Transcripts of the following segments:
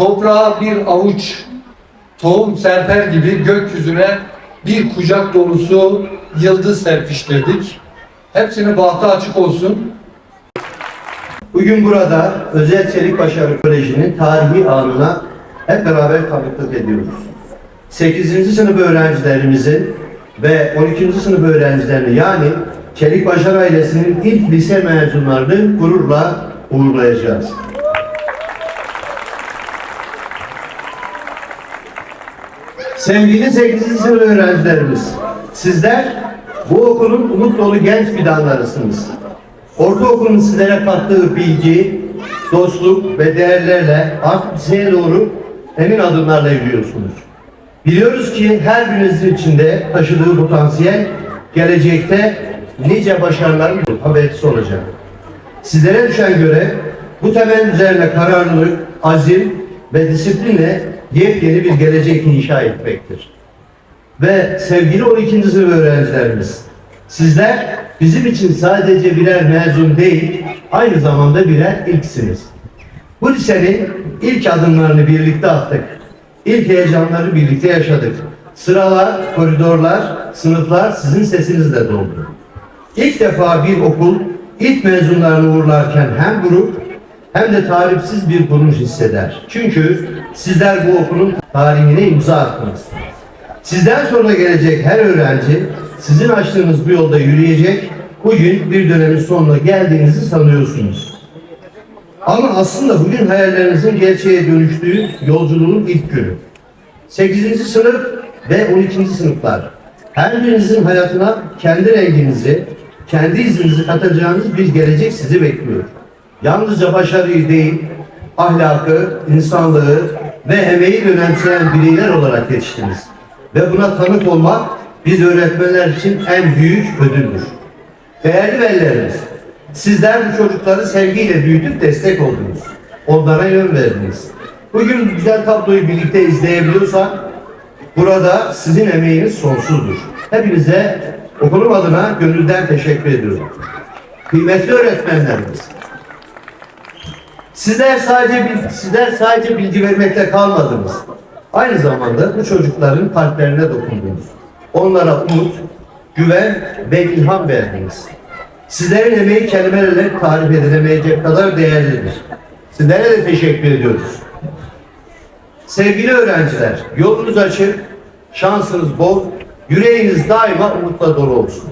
toprağa bir avuç tohum serper gibi gökyüzüne bir kucak dolusu yıldız serpiştirdik. Hepsinin bahtı açık olsun. Bugün burada Özel Çelik Başarı Koleji'nin tarihi anına hep beraber tanıklık ediyoruz. 8. sınıf öğrencilerimizin ve 12. sınıf öğrencilerini yani Çelik Başarı ailesinin ilk lise mezunlarını gururla uğurlayacağız. Sevgili 8. sınıf öğrencilerimiz, sizler bu okulun umut dolu genç fidanlarısınız. Ortaokulun sizlere kattığı bilgi, dostluk ve değerlerle artık liseye doğru emin adımlarla yürüyorsunuz. Biliyoruz ki her birinizin içinde taşıdığı potansiyel gelecekte nice başarıların habercisi olacak. Sizlere düşen görev bu temel üzerine kararlılık, azim ve disiplinle yepyeni bir gelecek inşa etmektir. Ve sevgili 12. sınıf öğrencilerimiz, sizler bizim için sadece birer mezun değil, aynı zamanda birer ilksiniz. Bu lisenin ilk adımlarını birlikte attık. İlk heyecanları birlikte yaşadık. Sıralar, koridorlar, sınıflar sizin sesinizle doldu. İlk defa bir okul ilk mezunlarını uğurlarken hem grup hem de tarifsiz bir gurur hisseder. Çünkü sizler bu okulun tarihine imza attınız. Sizden sonra gelecek her öğrenci sizin açtığınız bu yolda yürüyecek, bugün bir dönemin sonuna geldiğinizi sanıyorsunuz. Ama aslında bugün hayallerinizin gerçeğe dönüştüğü yolculuğun ilk günü. 8. sınıf ve 12. sınıflar. Her birinizin hayatına kendi renginizi, kendi izinizi katacağınız bir gelecek sizi bekliyor. Yalnızca başarıyı değil, ahlakı, insanlığı ve emeği önemseyen bireyler olarak yetiştiniz. Ve buna tanık olmak biz öğretmenler için en büyük ödüldür. Değerli velilerimiz, sizler bu çocukları sevgiyle büyütüp destek oldunuz. Onlara yön verdiniz. Bugün bu güzel tabloyu birlikte izleyebiliyorsak, burada sizin emeğiniz sonsuzdur. Hepinize okulum adına gönülden teşekkür ediyorum. Kıymetli öğretmenlerimiz, Sizler sadece sizler sadece bilgi vermekle kalmadınız. Aynı zamanda bu çocukların kalplerine dokundunuz. Onlara umut, güven ve ilham verdiniz. Sizlerin emeği kelimelerle tarif edilemeyecek kadar değerlidir. Sizlere de teşekkür ediyoruz. Sevgili öğrenciler, yolunuz açık, şansınız bol, yüreğiniz daima umutla dolu olsun.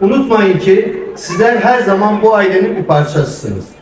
Unutmayın ki sizler her zaman bu ailenin bir parçasısınız.